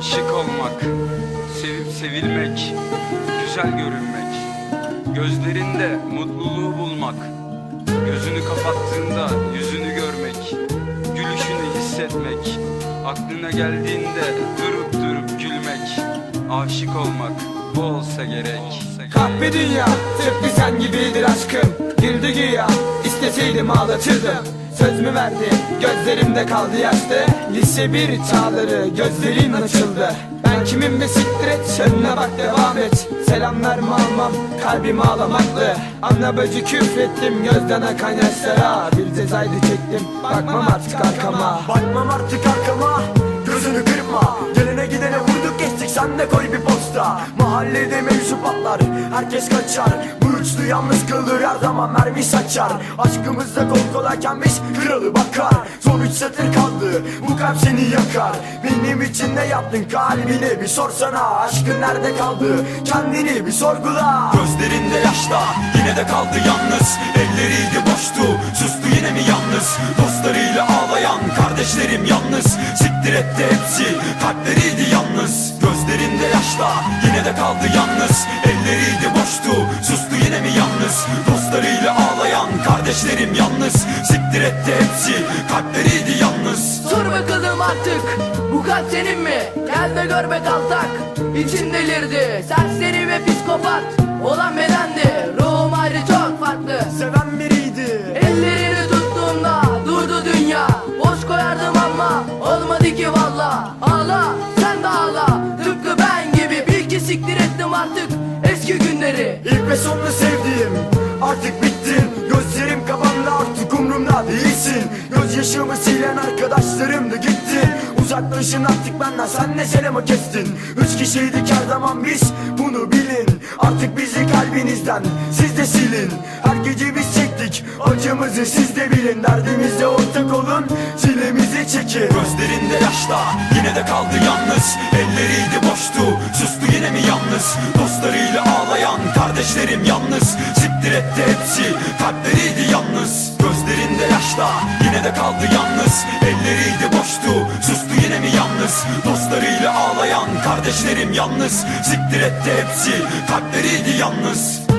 Aşık olmak, sevip sevilmek, güzel görünmek, gözlerinde mutluluğu bulmak, gözünü kapattığında yüzünü görmek, gülüşünü hissetmek, aklına geldiğinde durup durup gülmek, aşık olmak bu olsa gerek. Kahpe dünya tıpkı sen gibidir aşkım Güldü güya isteseydim ağlatırdım Söz mü verdi? Gözlerimde kaldı yaşlı Lise bir çağları gözlerin açıldı. Ben kimim ve siktir et önüne bak devam et. Selam verme almam kalbim ağlamaklı. Anla bacı küfrettim gözden akan yaşlara. Bir cezaydı çektim bakmam artık arkama. Bakmam artık arkama Gözünü kırpma. Gelene gidene vurduk geçtik sen de koy bir Mahallede mevzu patlar Herkes kaçar. Bu üçlü yalnız kalır her zaman mermi saçar. Aşkımızda kol kolayken biz kralı bakar. Son üç satır kaldı Bu kalp seni yakar. Benim için ne yaptın kalbine bir sorsana. Aşkın nerede kaldı? Kendini bir sorgula. Gözlerinde yaşta yine de kaldı yalnız. Elleriydi boştu sustu yine mi yalnız? Dostlarıyla ağlayan kardeşlerim yalnız. Siktir etti hepsi kalpleriydi kaldı yalnız. Elleriydi boştu. Sustu yine mi yalnız? Dostlarıyla ağlayan kardeşlerim yalnız. Siktir etti hepsi kalpleriydi yalnız. Sor bakalım artık bu kalp senin mi? Gel de gör be kaltak. İçin delirdi serseri ve psikopat. Olan bedendi artık eski günleri. İlk ve sonunu sevdiğim Artık bittin Gözlerim kapandı artık umrumda değilsin. Gözyaşımı silen arkadaşlarım da gitti. Uzaklaşın artık benden sen ne selamı kestin? Üç kişiydik her zaman biz bunu bilin. Artık bizi kalbinizden siz de silin. Her gece biz çektik acımızı siz de bilin. Derdimizde ortak olun çilemizi çekin. Gözlerinde yaşta yine de kaldı yalnız. Elleriydi boştu sustu yine mi yalnız? Dostlarıyla ağlayan kardeşlerim yalnız. Siktir etti hepsi kalpleriydi yalnız. Gözlerinde yaşta yine de kaldı yalnız. Elleriydi boştu sustu yine mi yalnız? Dostlarıyla ağlayan kardeşlerim yalnız. Siktir etti hepsi kalpleriydi yalnız